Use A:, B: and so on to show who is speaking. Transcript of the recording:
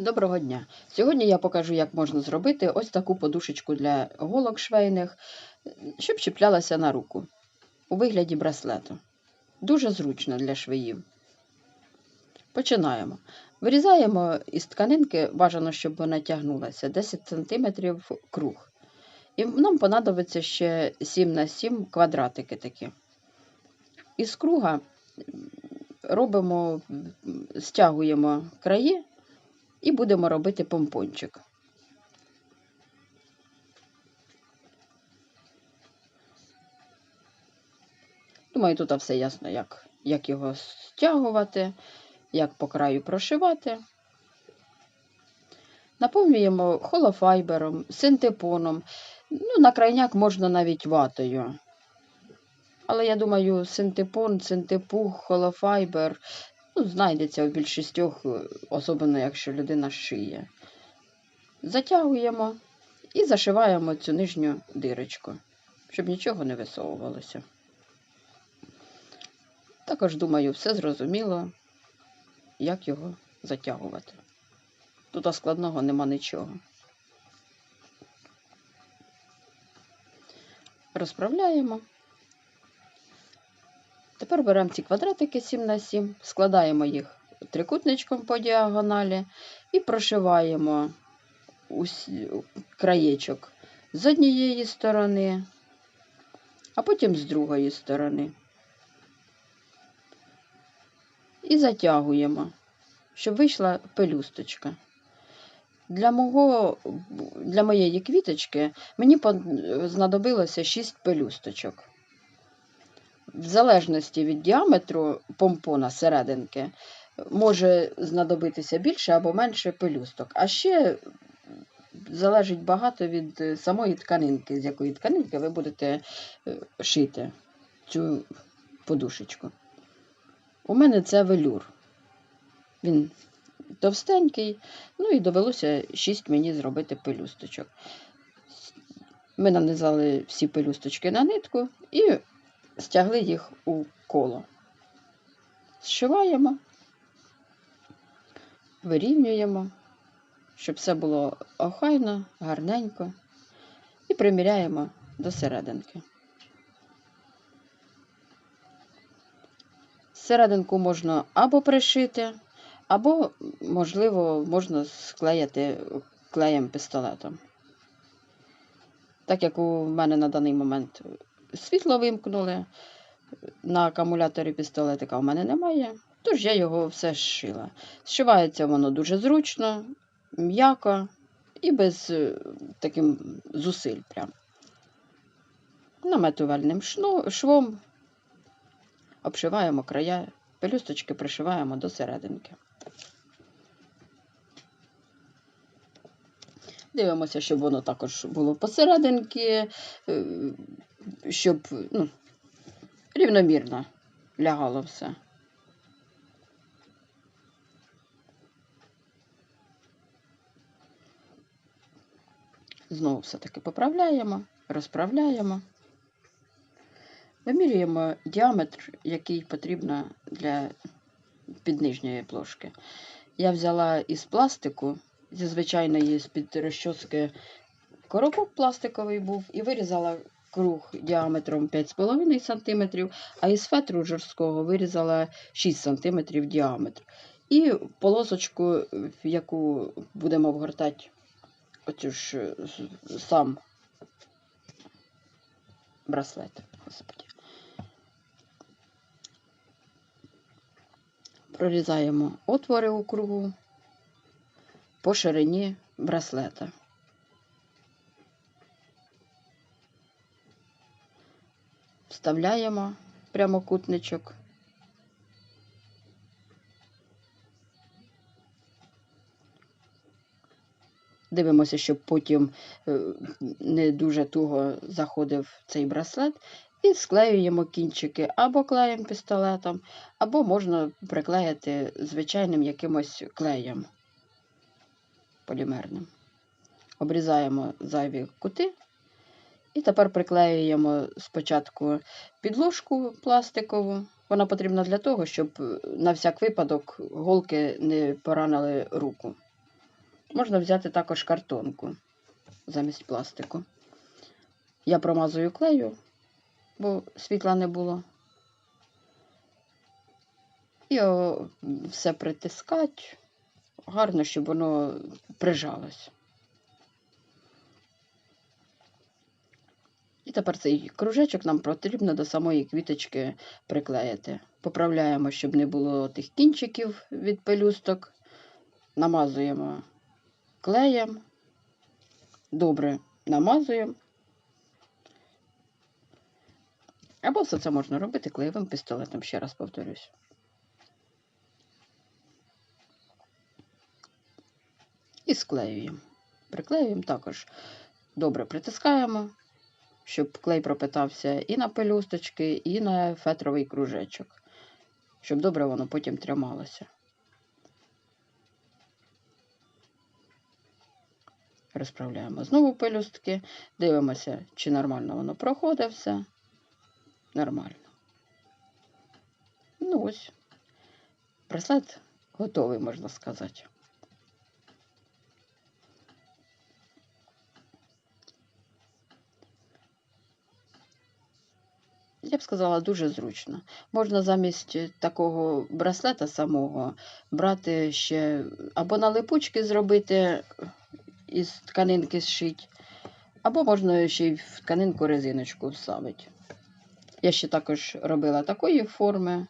A: Доброго дня! Сьогодні я покажу, як можна зробити ось таку подушечку для голок швейних, щоб чіплялася на руку у вигляді браслету. Дуже зручно для швеїв. Починаємо. Вирізаємо із тканинки, бажано, щоб вона тягнулася 10 см круг. І нам понадобиться ще 7 на 7 квадратики такі. Із круга робимо, стягуємо краї і будемо робити помпончик. Думаю, тут все ясно, як, як його стягувати, як по краю прошивати. Наповнюємо холофайбером, синтепоном. Ну, на крайняк можна навіть ватою. Але я думаю, синтепон, синтепух, холофайбер ну, знайдеться у більшістьох, е, особливо якщо людина шиє. Затягуємо і зашиваємо цю нижню дирочку, щоб нічого не висовувалося. Також, думаю, все зрозуміло, як його затягувати. Тут складного нема нічого. Розправляємо. Тепер беремо ці квадратики 7 на 7, складаємо їх трикутничком по діагоналі і прошиваємо краєчок з однієї сторони, а потім з другої сторони. І затягуємо, щоб вийшла пелюсточка. Для мого, для моєї квіточки мені знадобилося 6 пелюсточок. В залежності від діаметру помпона серединки може знадобитися більше або менше пелюсток. А ще залежить багато від самої тканинки, з якої тканинки ви будете е, шити цю подушечку. У мене це велюр. Він товстенький, ну і довелося 6 мені зробити пелюсточок. Ми нанизали всі пелюсточки на нитку і стягли їх у коло. Зшиваємо, вирівнюємо, щоб все було охайно, гарненько, і приміряємо до серединки. Серединку можна або пришити, або, можливо, можна склеїти клеєм пістолетом. Так як у мене на даний момент світло вимкнули, на акумуляторі пістолетика в мене немає, тож я його все зшила. Зшивається воно дуже зручно, м'яко і без е, таким зусиль. прям. Наметувальним швом обшиваємо края, пелюсточки пришиваємо до серединки. Дивимося, щоб воно також було посерединки, е, щоб ну, рівномірно лягало все. Знову все-таки поправляємо, розправляємо. Вимірюємо діаметр, який потрібно для піднижньої плошки. Я взяла із пластику, зі звичайної з-під розчоски коробок пластиковий був, і вирізала круг діаметром 5,5 см, а із фетру жорсткого вирізала 6 см діаметр. І полосочку, яку будемо вгортати оцю ж сам браслет. Господи. Прорізаємо отвори у кругу по ширині браслета. Вставляємо прямокутничок. Дивимося, щоб потім е, не дуже туго заходив цей браслет, і склеюємо кінчики або клеєм пістолетом, або можна приклеїти звичайним якимось клеєм полімерним. Обрізаємо зайві кути. І тепер приклеюємо спочатку підложку пластикову. Вона потрібна для того, щоб на всяк випадок голки не поранили руку. Можна взяти також картонку замість пластику. Я промазую клею, бо світла не було. І все притискати гарно, щоб воно прижалось. І тепер цей кружечок нам потрібно до самої квіточки приклеїти. Поправляємо, щоб не було тих кінчиків від пелюсток. Намазуємо клеєм. Добре намазуємо. Або все це можна робити клеєвим пістолетом, ще раз повторюсь. І склеюємо. Приклеюємо також. Добре притискаємо, щоб клей пропитався і на пелюсточки, і на фетровий кружечок, щоб добре воно потім трималося. Розправляємо знову пелюстки, дивимося, чи нормально воно проходить все. Нормально. Ну ось, браслет готовий, можна сказати. Я б сказала, дуже зручно. Можна замість е, такого браслета самого брати ще або на липучки зробити із тканинки зшить, або можна ще й в тканинку резиночку вставити. Я ще також робила такої форми.